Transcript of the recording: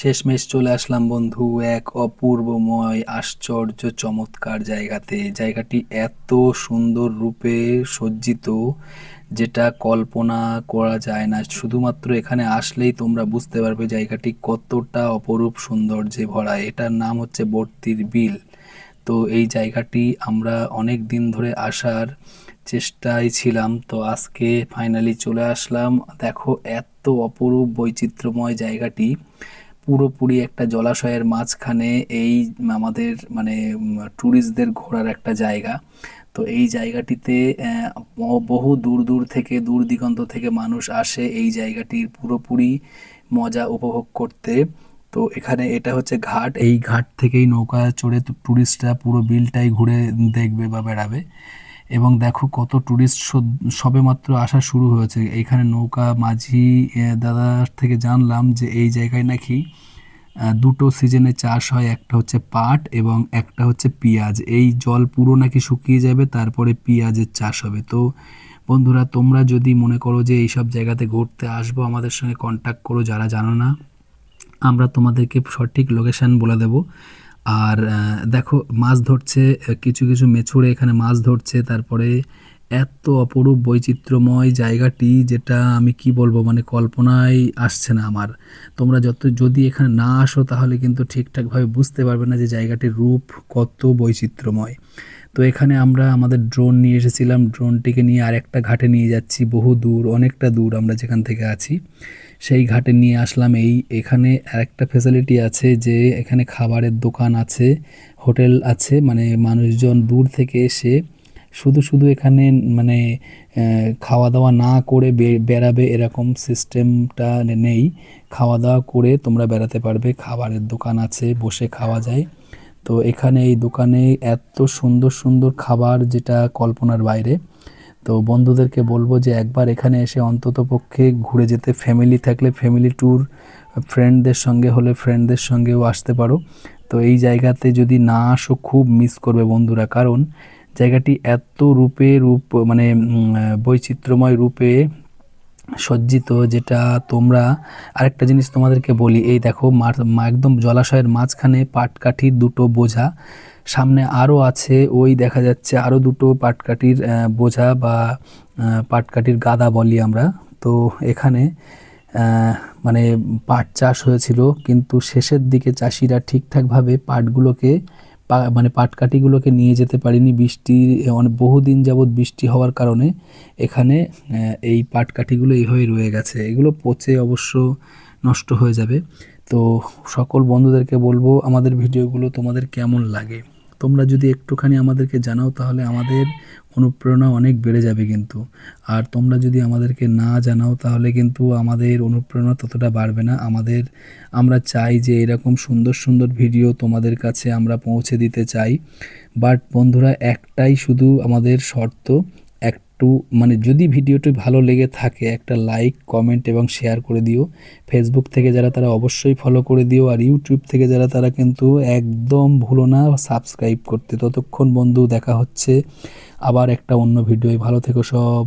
শেষমেশ চলে আসলাম বন্ধু এক অপূর্বময়, আশ্চর্য, চমৎকার জায়গাতে। জায়গাটি এত সুন্দর রূপে সজ্জিত যেটা কল্পনা করা যায় না। শুধুমাত্র এখানে আসলেই তোমরা বুঝতে পারবে জায়গাটি কতটা অপরূপ সৌন্দর্যে ভরা। এটার নাম হচ্ছে বর্তির বিল। তো এই জায়গাটি আমরা অনেক দিন ধরে আসার চেষ্টায় ছিলাম। তো আজকে ফাইনালি চলে আসলাম। দেখো, এত অপরূপ বৈচিত্র্যময় জায়গাটি। পুরোপুরি একটা জলাশয়ের মাঝখানে এই আমাদের মানে ট্যুরিস্টদের ঘোরার একটা জায়গা। তো এই জায়গাটিতে বহু দূর দূর থেকে, দূর দিগন্ত থেকে মানুষ আসে এই জায়গাটির পুরোপুরি মজা উপভোগ করতে। তো এখানে এটা হচ্ছে ঘাট। এই ঘাট থেকেই নৌকা চড়ে ট্যুরিস্টরা পুরো বিলটাই ঘুরে দেখবে বা বেড়াবে। এবং দেখো কত ট্যুরিস্ট সবে মাত্র আসা শুরু হয়েছে। এইখানে নৌকা, মাঝি দাদার থেকে জানলাম যে এই জায়গায় নাকি দুটো সিজনে চাষ হয়, একটা হচ্ছে পাট এবং একটা হচ্ছে পেঁয়াজ। এই জল পুরো নাকি শুকিয়ে যাবে, তারপরে পেঁয়াজের চাষ হবে। তো বন্ধুরা, তোমরা যদি মনে করো যে এইসব জায়গাতে ঘুরতে আসব, আমাদের সঙ্গে কন্ট্যাক্ট করো, যারা জানো না, আমরা তোমাদেরকে সঠিক লোকেশন বলে দেব। আর দেখো, মাছ ধরছে কিছু কিছু মেছুড়ে এখানে মাছ ধরছে, তারপরে এত অপরূপ বৈচিত্র্যময় জায়গাটি যেটা আমি কি বলব মানে কল্পনায় আসছে না আমার। তোমরা যত, যদি এখানে না আসো তাহলে কিন্তু ঠিকঠাকভাবে বুঝতে পারবে না যে জায়গাটির রূপ কত বৈচিত্র্যময়। তো এখানে আমরা আমাদের ড্রোন নিয়ে এসেছিলাম। ড্রোনটিকে নিয়ে আরেকটা ঘাটে নিয়ে যাচ্ছি। বহু দূর, অনেকটা দূর আমরা যেখান থেকে আছি। সেই ঘাটে নিয়ে আসলাম এই। এখানে আরেকটা ফেসিলিটি আছে যে এখানে খাবারের দোকান আছে, হোটেল আছে। মানে মানুষজন দূর থেকে এসে শুধু শুধু এখানে মানে খাওয়া দাওয়া না করে বেড়াবে এরকম সিস্টেমটা নেই। খাওয়া দাওয়া করে তোমরা বেড়াতে পারবে। খাবারের দোকান আছে, বসে খাওয়া যায়। তো এখানে এই দোকানে এত সুন্দর সুন্দর খাবার যেটা কল্পনার বাইরে। তো বন্ধুদেরকে বলব যে একবার এখানে এসে অন্তত পক্ষে ঘুরে যেতে ফ্যামিলি থাকলে ফ্যামিলি ট্যুর ফ্রেন্ডদের সঙ্গে হলে ফ্রেন্ডদের সঙ্গেও আসতে পারো। তো এই জায়গাতে যদি না আসো খুব মিস করবে বন্ধুরা, কারণ জায়গাটি এত রূপে রূপ মানে বৈচিত্র্যময় রূপে সজ্জিত, যেটা তোমরা আরেকটা জিনিস তোমাদেরকে বলি, এই দেখো একদম জলাশয়ের মাঝখানে পাটকাঠির দুটো বোঝা, সামনে আরও আছে, ওই দেখা যাচ্ছে আরও দুটো পাটকাঠির বোঝা বা পাটকাঠির গাদা বলি আমরা। তো এখানে মানে পাট চাষ হয়েছিল, কিন্তু শেষের দিকে চাষিরা ঠিকঠাকভাবে পাটগুলোকে মানে পাটকাঠিগুলোকে নিয়ে যেতে পারিনি। বৃষ্টি অনেক বহুদিন যাবৎ বৃষ্টি হওয়ার কারণে এখানে এই পাটকাঠিগুলো এইভাবে রয়ে গেছে। এগুলো পচে অবশ্য নষ্ট হয়ে যাবে। তো সকল বন্ধুদেরকে বলব, আমাদের ভিডিওগুলো তোমাদের কেমন লাগে? তোমরা যদি একটুখানি আমাদেরকে জানাও, তাহলে আমাদের অনুপ্রেরণা অনেক বেড়ে যাবে কিন্তু। আর তোমরা যদি আমাদেরকে না জানাও, তাহলে কিন্তু আমাদের অনুপ্রেরণা ততটা বাড়বে না। আমাদের, আমরা চাই যে এরকম সুন্দর সুন্দর ভিডিও তোমাদের কাছে আমরা পৌঁছে দিতে চাই। বাট বন্ধুরা, একটাই শুধু আমাদের শর্ত একটু মানে যদি ভিডিওটি ভালো লেগে থাকে, একটা লাইক কমেন্ট এবং শেয়ার করে দিও। ফেসবুক থেকে যারা তারা অবশ্যই ফলো করে দিও আর ইউটিউব থেকে যারা তারা কিন্তু একদম ভুলো না সাবস্ক্রাইব করতে। ততক্ষণ বন্ধু দেখা হচ্ছে। আবার একটা অন্য ভিডিও ভালো থেকো সব।